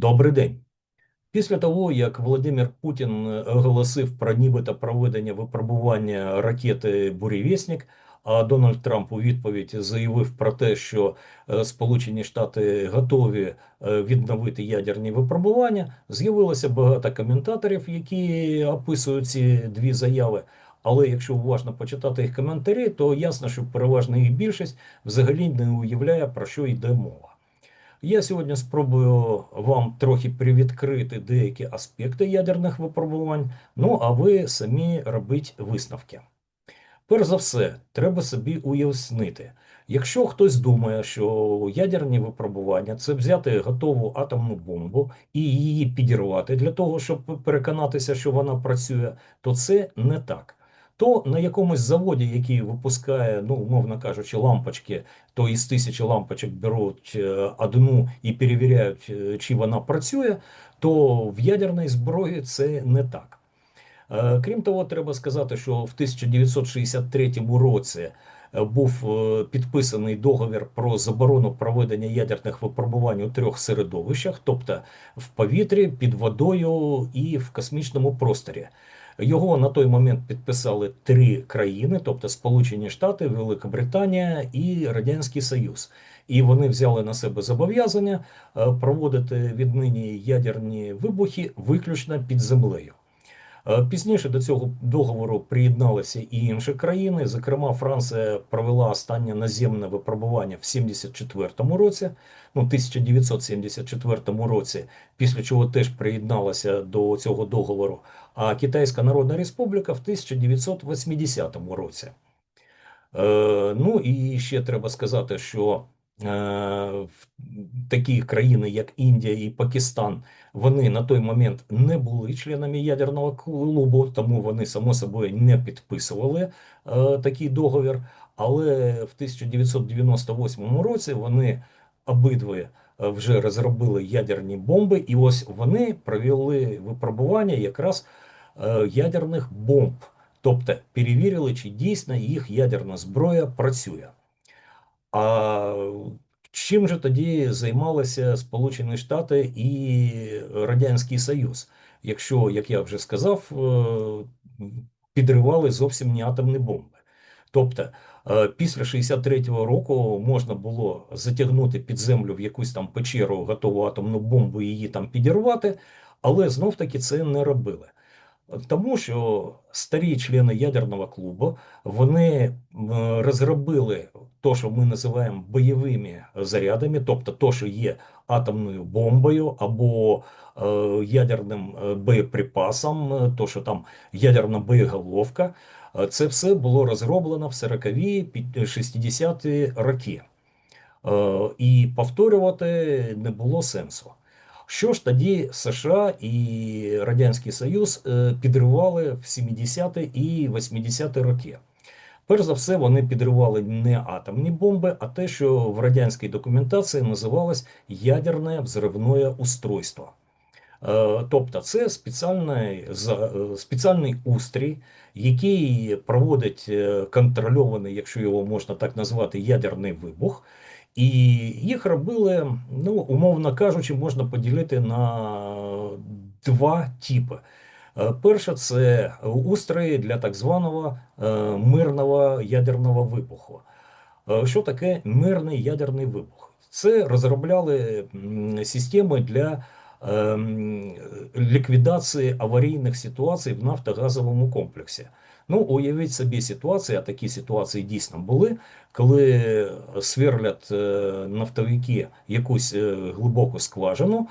Добрий день. Після того, як Володимир Путін е, оголосив про нібито проведення випробування ракети Бурєвєснік, а Дональд Трамп у відповідь заявив про те, що е, Сполучені Штати готові е, відновити ядерні випробування, з'явилося багато коментаторів, які описують ці дві заяви. Але якщо уважно почитати їх коментарі, то ясно, що переважна їх більшість взагалі не уявляє, про що йде мова. Я сьогодні спробую вам трохи привідкрити деякі аспекти ядерних випробувань, ну а ви самі робіть висновки. Перш за все, треба собі уяснити, якщо хтось думає, що ядерні випробування це взяти готову атомну бомбу і її підірвати для того, щоб переконатися, що вона працює, то це не так то на якомусь заводі, який випускає, ну умовно кажучи, лампочки, то із тисячі лампочок беруть е, одну і перевіряють, е, чи вона працює, то в ядерній зброї це не так. Е, крім того, треба сказати, що в 1963 році був підписаний договір про заборону проведення ядерних випробувань у трьох середовищах, тобто в повітрі, під водою і в космічному просторі. Його на той момент підписали три країни, тобто Сполучені Штати, Велика Британія і Радянський Союз. І вони взяли на себе зобов'язання е, проводити віднині ядерні вибухи виключно під землею. Е, пізніше до цього договору приєдналися і інші країни. Зокрема, Франція провела останнє наземне випробування в 74-му році, ну 1974 році, після чого теж приєдналася до цього договору. А Китайська Народна Республіка в 1980 році. Е, Ну і ще треба сказати, що такі країни, як Індія і Пакистан, вони на той момент не були членами ядерного клубу, тому вони само собою не підписували е, такий договір. Але в 1998 році вони обидві е, вже розробили ядерні бомби, і ось вони провели випробування якраз ядерних бомб, тобто перевірили, чи дійсно їх ядерна зброя працює. А чим же тоді займалися Сполучені Штати і Радянський Союз, якщо, як я вже сказав, е, підривали зовсім не атомні бомби? Тобто е, після 63-го року можна було затягнути під землю в якусь там печеру готову атомну бомбу і її там підірвати, але знов таки це не робили. Тому що старі члени ядерного клубу вони розробили те, що ми називаємо бойовими зарядами, тобто то, що є атомною бомбою або е, ядерним е, боєприпасом, е, то, що там ядерна боєголовка, це все було розроблено в 40-ві 60-ті роки. І повторювати не було сенсу. Що ж тоді США і Радянський Союз підривали в 70-ті і 80-ті роки? Перш за все, вони підривали не атомні бомби, а те, що в радянській документації називалось ядерне взривне устройство. Е, тобто це спеціальний е, спеціальний устрій, який проводить контрольований, якщо його можна так назвати, ядерний вибух. І їх робили, ну, умовно кажучи, можна поділити на два типи. Е, перше, це устрої для так званого е, мирного ядерного вибуху. Е, що таке мирний ядерний вибух? Це розробляли системи для ліквідації аварійних ситуацій в нафтогазовому комплексі. Ну, уявіть собі ситуацію, а такі ситуації дійсно були, коли сверлять нафтовики якусь глибоку скважину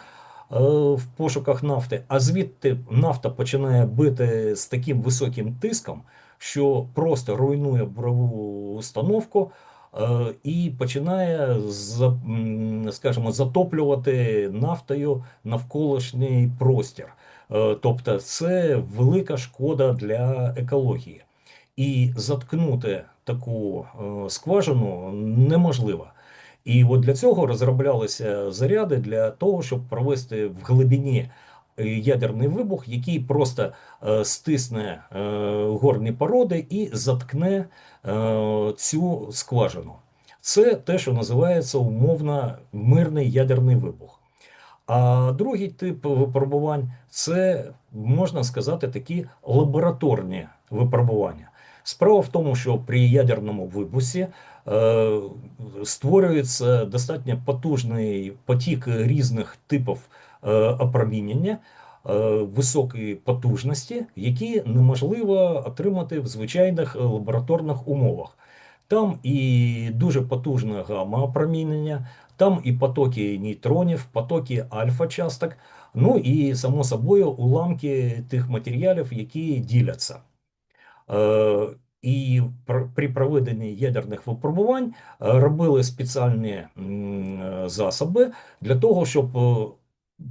в пошуках нафти, а звідти нафта починає бити з таким високим тиском, що просто руйнує бурову установку. І починає скажімо, затоплювати нафтою навколишній простір. Е, тобто це велика шкода для екології. І заткнути таку е, скважину неможливо. І от для цього розроблялися заряди для того, щоб провести в глибині е, ядерний вибух, який просто стисне горні породи і заткне цю скважину. Це те, що називається умовно мирний ядерний вибух. А другий тип випробувань це можна сказати такі лабораторні випробування. Справа в тому, що при ядерному вибусі е, створюється достатньо потужний потік різних типів е, опромінення е, високої потужності, які неможливо отримати в звичайних лабораторних умовах. Там і дуже потужне гамма-опромінення, там і потоки нейтронів, потоки альфа-часток, ну і само собою уламки тих матеріалів, які діляться. Е, і при проведенні ядерних випробувань е, робили спеціальні е, засоби для того, щоб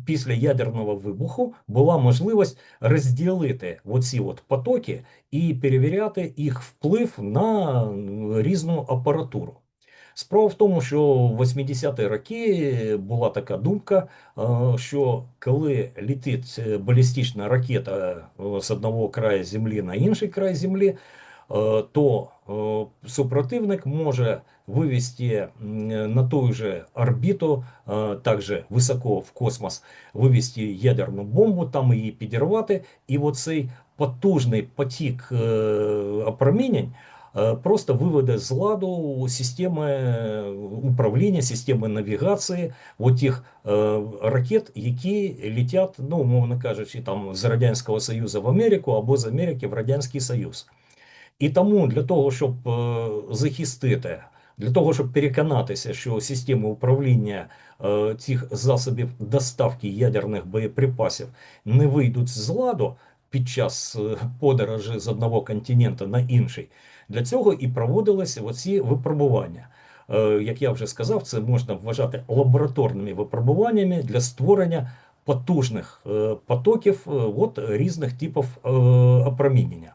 після ядерного вибуху була можливість розділити оці от потоки і перевіряти їх вплив на різну апаратуру. Справа в тому, що в 80-ті роки була така думка, що коли літить балістична ракета з одного краю землі на інший край землі, то супротивник може вывести на ту же орбиту, также високо в космос, вивести ядерну бомбу, там її підірвати, і оцей потужний потік опромінень просто виведе з ладу системи управління, системи навігації от тих ракет, які літять, ну, умовно кажучи, там з Радянського Союзу в Америку або з Америки в Радянський Союз. І тому для того, щоб е, захистити, для того, щоб переконатися, що системи управління е, цих засобів доставки ядерних боєприпасів не вийдуть з ладу під час е, подорожі з одного континенту на інший, для цього і проводилися оці випробування. Як я вже сказав, це можна вважати лабораторними випробуваннями для створення потужних потоків от різних типів опромінення.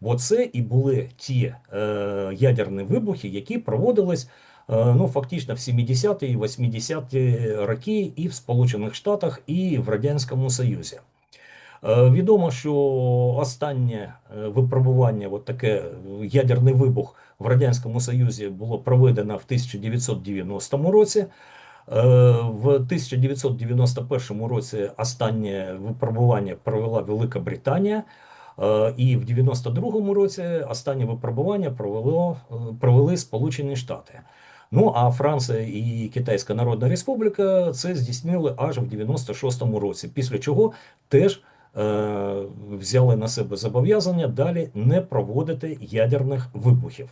Бо це і були ті е, ядерні вибухи, які проводились е, ну, фактично в 70-ті і 80-ті роки і в Сполучених Штатах, і в Радянському Союзі. Е, відомо, що останнє е, випробування, от таке ядерний вибух в Радянському Союзі було проведено в 1990 році. Е, в 1991 році останнє випробування провела Велика Британія. Е, і в 92-му році останнє випробування провело, е, провели Сполучені Штати. Ну а Франція і Китайська Народна Республіка це здійснили аж в 96-му році, після чого теж е, взяли на себе зобов'язання далі не проводити ядерних вибухів.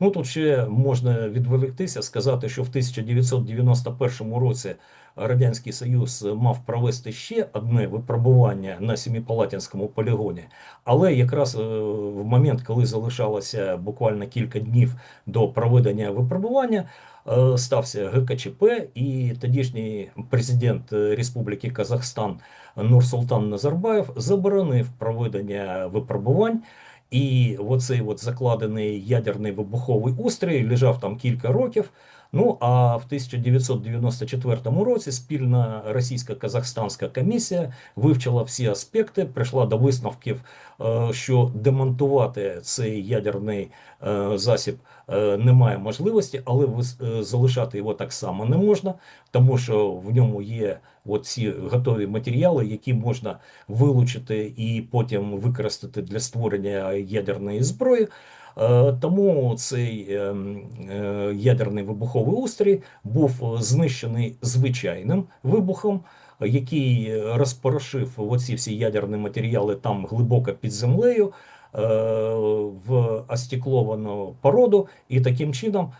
Ну тут ще можна відволіктися, сказати, що в 1991 році Радянський Союз мав провести ще одне випробування на Сіміпалатинському полігоні, але якраз е, в момент, коли залишалося буквально кілька днів до проведення випробування, е, стався ГКЧП, і тодішній президент Республіки Казахстан Нурсултан Назарбаєв заборонив проведення випробувань. І оцей от закладений ядерний вибуховий устрій лежав там кілька років. Ну а в 1994 році спільна російсько-казахстанська комісія вивчила всі аспекти, прийшла до висновків, е, що демонтувати цей ядерний е, засіб е, немає можливості, але залишати його так само не можна, тому що в ньому є ці готові матеріали, які можна вилучити і потім використати для створення ядерної зброї. Е, тому цей е, е, ядерний вибуховий устрій був знищений звичайним вибухом, який розпорошив оці всі ядерні матеріали там глибоко під землею в остекловану породу, і таким чином.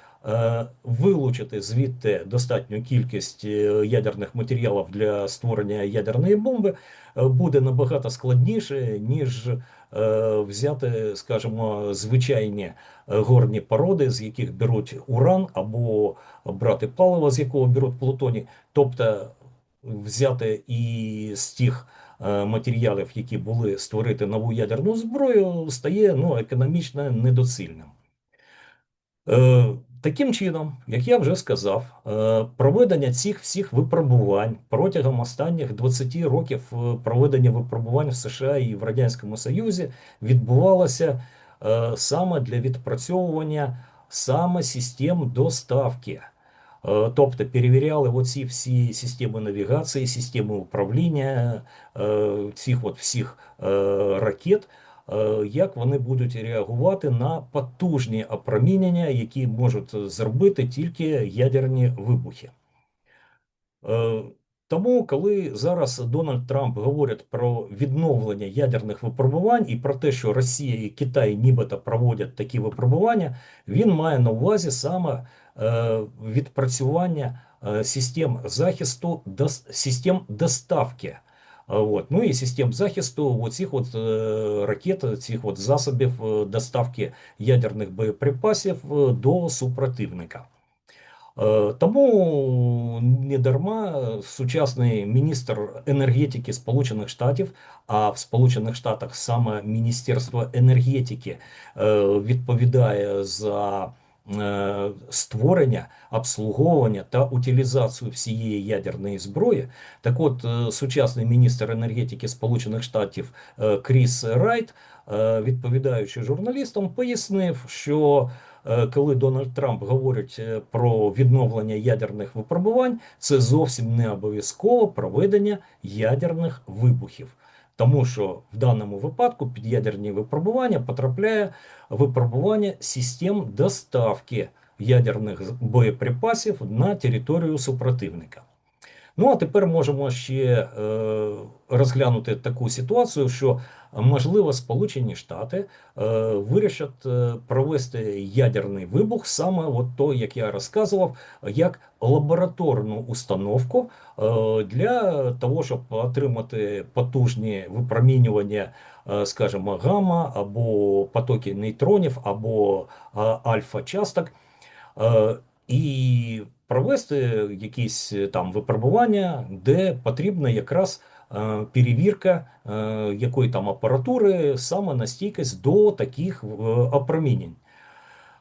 Вилучити звідти достатню кількість ядерних матеріалів для створення ядерної бомби буде набагато складніше, ніж Е, взяти, скажімо, звичайні е, горні породи, з яких беруть уран, або брати паливо, з якого беруть плутоні, тобто взяти і з тих е, матеріалів, які були створити нову ядерну зброю, стає ну, економічно недоцільним. Таким чином, як я вже сказав, е, проведення цих всіх випробувань протягом останніх 20 років е, проведення випробувань в США і в Радянському Союзі відбувалося е, саме для відпрацьовування саме систем доставки. Тобто перевіряли оці всі системи навігації, системи управління цих от всіх ракет, як вони будуть реагувати на потужні опромінення, які можуть зробити тільки ядерні вибухи. Е, Тому, коли зараз Дональд Трамп говорить про відновлення ядерних випробувань і про те, що Росія і Китай нібито проводять такі випробування, він має на увазі саме е, відпрацювання е, систем захисту, систем доставки. От. Ну і систем захисту оцих от, е, ракет, цих от засобів е, доставки ядерних боєприпасів е, до супротивника. Тому не дарма сучасний міністр енергетики Сполучених Штатів, а в Сполучених Штатах саме Міністерство енергетики відповідає за створення, обслуговування та утилізацію всієї ядерної зброї. Так от, е, сучасний міністр енергетики Сполучених Штатів е, Кріс Райт, е, відповідаючи журналістам, пояснив, що Е, коли Дональд Трамп говорить е, про відновлення ядерних випробувань, це зовсім не обов'язково проведення ядерних вибухів. Тому що в даному випадку під ядерні випробування потрапляє випробування систем доставки ядерних боєприпасів на територію супротивника. Ну, а тепер можемо ще е, розглянути таку ситуацію, що можливо Сполучені Штати е, вирішать е, провести ядерний вибух, саме от той, як я розказував, як лабораторну установку е, для того, щоб отримати потужні випромінювання, е, скажімо, гамма або потоки нейтронів, або е, альфа-часток. Е, і провести якісь е, там випробування, де потрібна якраз е, перевірка е, якої там апаратури саме на стійкість до таких опромінень.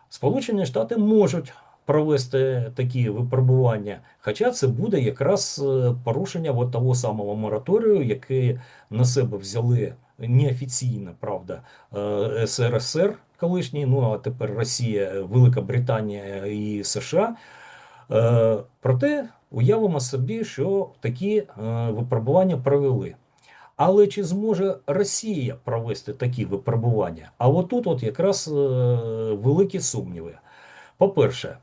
Сполучені Штати можуть провести такі випробування, хоча це буде якраз порушення от того самого мораторію, який на себе взяли неофіційно, правда, СРСР колишній, ну а тепер Росія, Велика Британія і США. Е, Проте уявимо собі, що такі е, випробування провели. Але чи зможе Росія провести такі випробування? А отут от якраз е, великі сумніви. По-перше,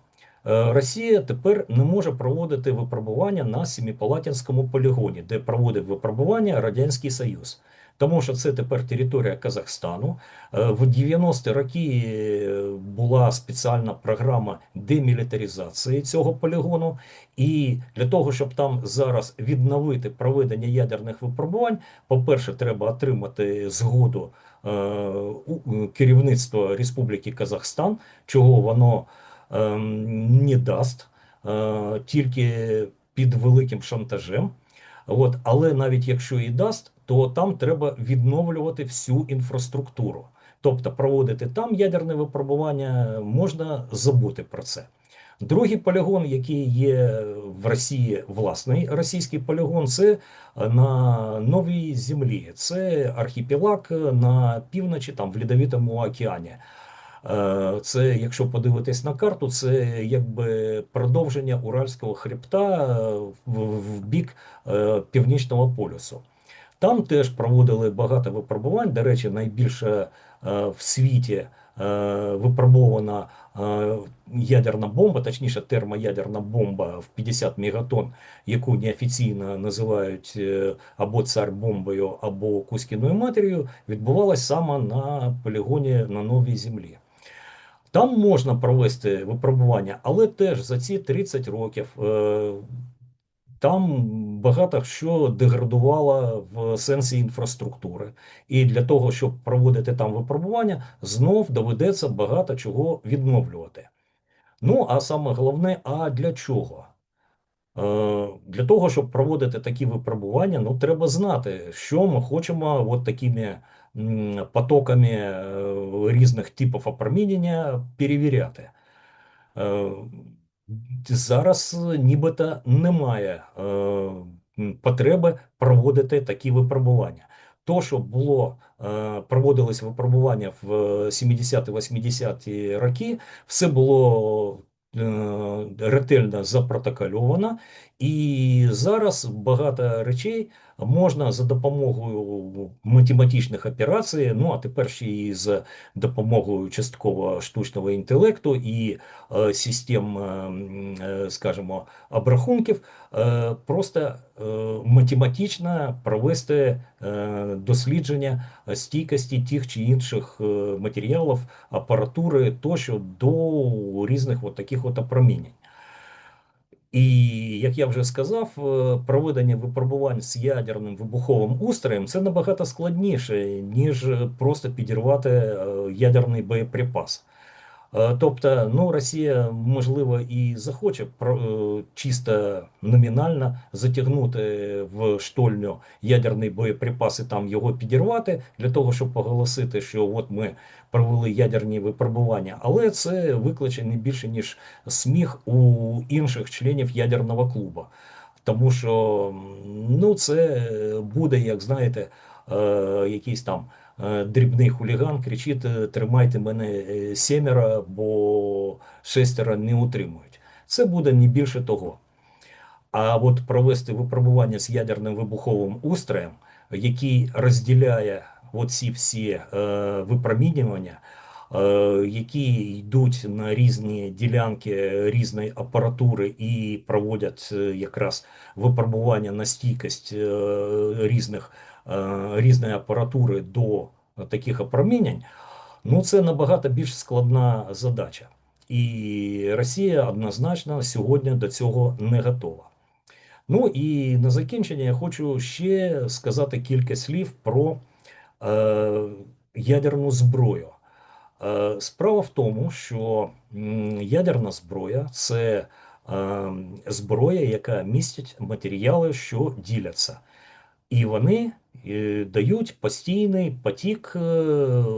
Росія тепер не може проводити випробування на Семипалатинському полігоні, де проводив випробування Радянський Союз. Тому що це тепер територія Казахстану. Е, В 90-ті роки е, була спеціальна програма демілітаризації цього полігону. І для того, щоб там зараз відновити проведення ядерних випробувань, по-перше, треба отримати згоду е, керівництва Республіки Казахстан, чого воно ем, не дасть, тільки під великим шантажем. От, але навіть якщо і дасть, то там треба відновлювати всю інфраструктуру. Тобто проводити там ядерне випробування можна забути про це. Другий полігон, який є в Росії, власний російський полігон, це на новій землі. Це архіпелаг на півночі, там в Лідовитому океані. Е, Це, якщо подивитись на карту, це якби продовження Уральського хребта е, в, бік е, Північного полюсу. Там теж проводили багато випробувань. До речі, найбільше е, в світі е, випробована е, ядерна бомба, точніше термоядерна бомба в 50 мегатонн, яку неофіційно називають або цар-бомбою, або Кузькіною матір'ю, відбувалась саме на полігоні на новій землі. Там можна провести випробування, але теж за ці 30 років там багато що деградувало в сенсі інфраструктури. І для того, щоб проводити там випробування, знов доведеться багато чого відновлювати. Ну, а саме головне, а для чого? Е, Для того, щоб проводити такі випробування, ну треба знати, що ми хочемо от такими потоками е, різних типів опромінення перевіряти. Е, Зараз нібито немає потреби проводити такі випробування. То, що було, проводилось випробування в 70-80-ті роки, все було е, ретельно запротокольовано, і зараз багато речей можна за допомогою математичних операцій, ну а тепер ще і за допомогою частково штучного інтелекту і е, систем, е, е, скажімо, обрахунків, е, просто е, математично провести е, дослідження стійкості тих чи інших е, матеріалів, апаратури тощо до різних от таких от опромінень. І як я вже сказав, е, проведення випробувань з ядерним вибуховим устроєм це набагато складніше, ніж просто підірвати е, ядерний боєприпас. Е, Тобто, ну, Росія, можливо, і захоче е, чисто номінально затягнути в штольню ядерний боєприпас і там його підірвати для того, щоб оголосити, що от ми провели ядерні випробування. Але це викличе не більше, ніж сміх у інших членів ядерного клубу. Тому що ну, це буде, як знаєте, е, якийсь там е, дрібний хуліган кричить: е, тримайте мене е, сімеро, бо шестеро не утримують. Це буде не більше того. А от провести випробування з ядерним вибуховим устроєм, який розділяє оці всі е, випромінювання, е, які йдуть на різні ділянки різної апаратури і проводять е, якраз випробування на стійкість е, різних, е, різної апаратури до таких опромінень, ну це набагато більш складна задача. І Росія однозначно сьогодні до цього не готова. Ну і на закінчення я хочу ще сказати кілька слів про е, ядерну зброю. Е, справа в тому, що ядерна зброя це е, зброя, яка містить матеріали, що діляться. І вони е, дають постійний потік е,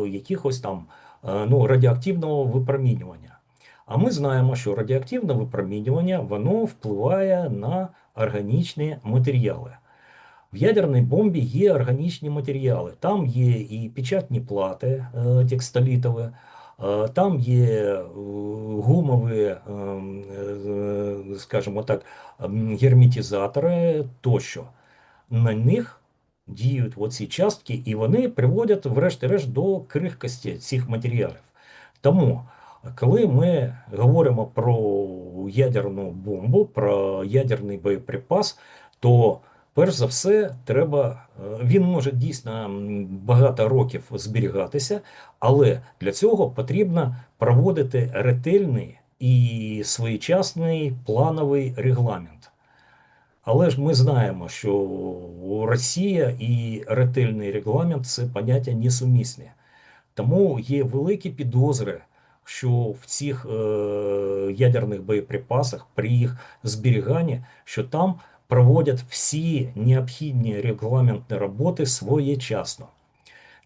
якихось там е, ну, радіоактивного випромінювання. А ми знаємо, що радіоактивне випромінювання воно впливає на органічні матеріали. В ядерній бомбі є органічні матеріали. Там є і печатні плати е, текстолітові, там є гумові, скажімо так, герметизатори тощо. На них діють оці частки, і вони приводять, врешті-решт, до крихкості цих матеріалів. Тому, коли ми говоримо про ядерну бомбу, про ядерний боєприпас, то перш за все треба, е, він може дійсно багато років зберігатися, але для цього потрібно проводити ретельний і своєчасний плановий регламент. Але ж ми знаємо, що Росія і ретельний регламент це поняття несумісні. Тому є великі підозри, що в цих е, ядерних боєприпасах при їх зберіганні, що там проводять всі необхідні регламентні роботи своєчасно.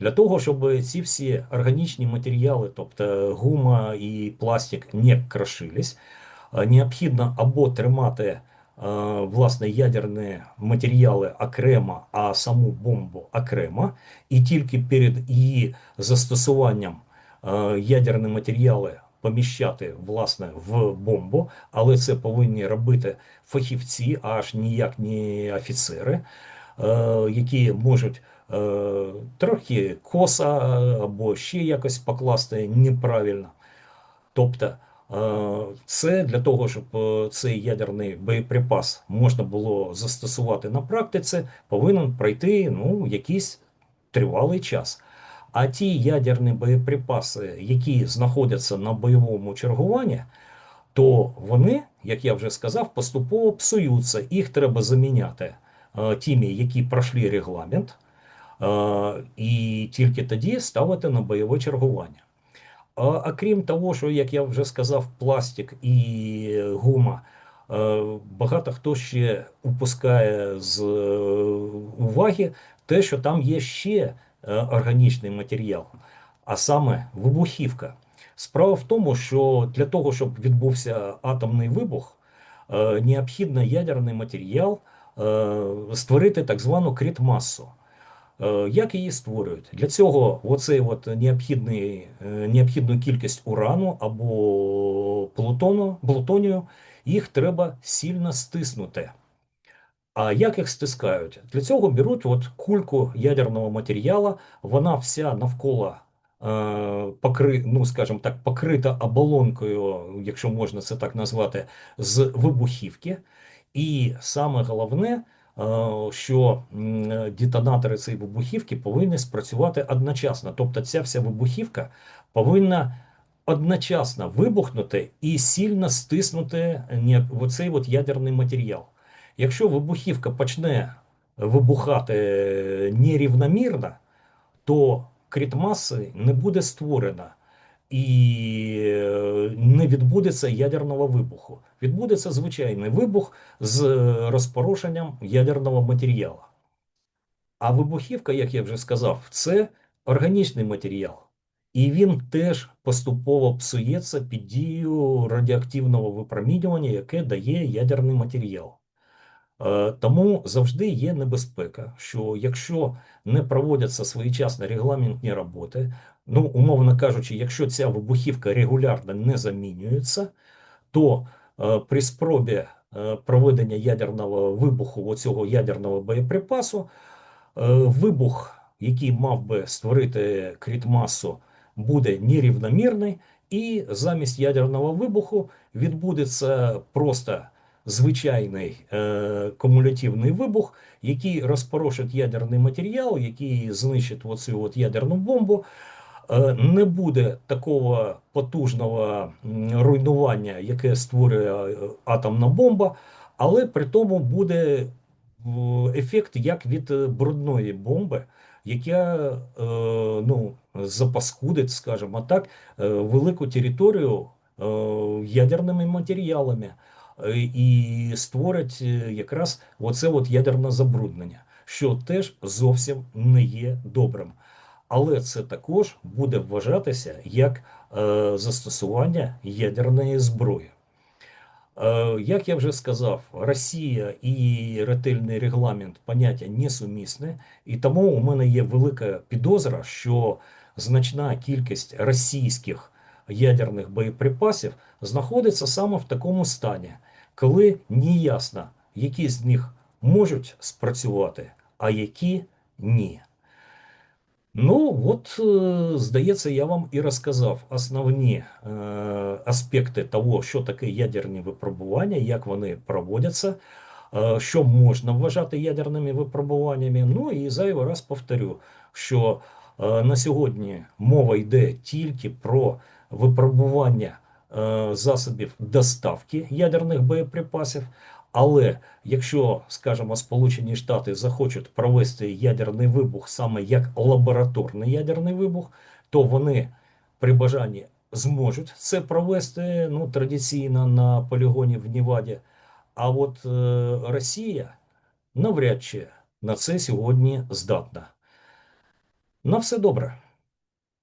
Для того, щоб ці всі органічні матеріали, тобто гума і пластик, не крошились, е, необхідно або тримати власне ядерні матеріали окремо, а саму бомбу окремо, і тільки перед її застосуванням ядерні матеріали поміщати власне в бомбу, але це повинні робити фахівці, аж ніяк не офіцери, які можуть трохи коса або ще якось покласти неправильно. Тобто це для того, щоб е, цей ядерний боєприпас можна було застосувати на практиці, повинен пройти ну, якийсь тривалий час. А ті ядерні боєприпаси, які знаходяться на бойовому чергуванні, то вони, як я вже сказав, поступово псуються. Їх треба заміняти е, тими, які пройшли регламент, е, і тільки тоді ставити на бойове чергування. А, а крім того, що, як я вже сказав, пластик і гума, е, багато хто ще упускає з е, уваги те, що там є ще е, органічний матеріал, а саме вибухівка. Справа в тому, що для того, щоб відбувся атомний вибух, необхідно ядерний матеріал створити так звану крітмасу. Е, Як її створюють? Для цього оцей от необхідний, е, необхідну кількість урану або плутону, плутонію, їх треба сильно стиснути. А як їх стискають? Для цього беруть от кульку ядерного матеріалу, вона вся навколо е, покри, ну, скажімо так, покрита оболонкою, якщо можна це так назвати, з вибухівки. І саме головне, що детонатори цієї вибухівки повинні спрацювати одночасно. Тобто ця вся вибухівка повинна одночасно вибухнути і сильно стиснути оцей от ядерний матеріал. Якщо вибухівка почне вибухати нерівномірно, то критмаси не буде створено і е, не відбудеться ядерного вибуху. Відбудеться звичайний вибух з розпорошенням ядерного матеріалу. А вибухівка, як я вже сказав, це органічний матеріал. І він теж поступово псується під дією радіоактивного випромінювання, яке дає ядерний матеріал. Е, Тому завжди є небезпека, що якщо не проводяться своєчасно регламентні роботи, ну, умовно кажучи, якщо ця вибухівка регулярно не замінюється, то е, при спробі е, проведення ядерного вибуху оцього ядерного боєприпасу, е, вибух, який мав би створити крітмасу, буде нерівномірний, і замість ядерного вибуху відбудеться просто звичайний е, кумулятивний вибух, який розпорошить ядерний матеріал, який знищить оцю от ядерну бомбу. Е, Не буде такого потужного руйнування, яке створює е, атомна бомба, але при тому буде ефект як від е, брудної бомби, яка ну, запаскудить, скажімо так, велику територію ядерними матеріалами і створить якраз оце от ядерне забруднення, що теж зовсім не є добрим. Але це також буде вважатися як е, застосування ядерної зброї. Е, Як я вже сказав, Росія і ретельний регламент поняття несумісне, і тому у мене є велика підозра, що значна кількість російських ядерних боєприпасів знаходиться саме в такому стані, коли неясно, які з них можуть спрацювати, а які ні. Ну, от, здається, я вам і розказав основні е, аспекти того, що таке ядерні випробування, як вони проводяться, е, що можна вважати ядерними випробуваннями. Ну і зайвий раз повторю, що е, на сьогодні мова йде тільки про випробування е, засобів доставки ядерних боєприпасів. Але якщо, скажімо, Сполучені Штати захочуть провести ядерний вибух саме як лабораторний ядерний вибух, то вони при бажанні зможуть це провести ну, традиційно на полігоні в Ніваді. А от е, Росія навряд чи на це сьогодні здатна. На все добре.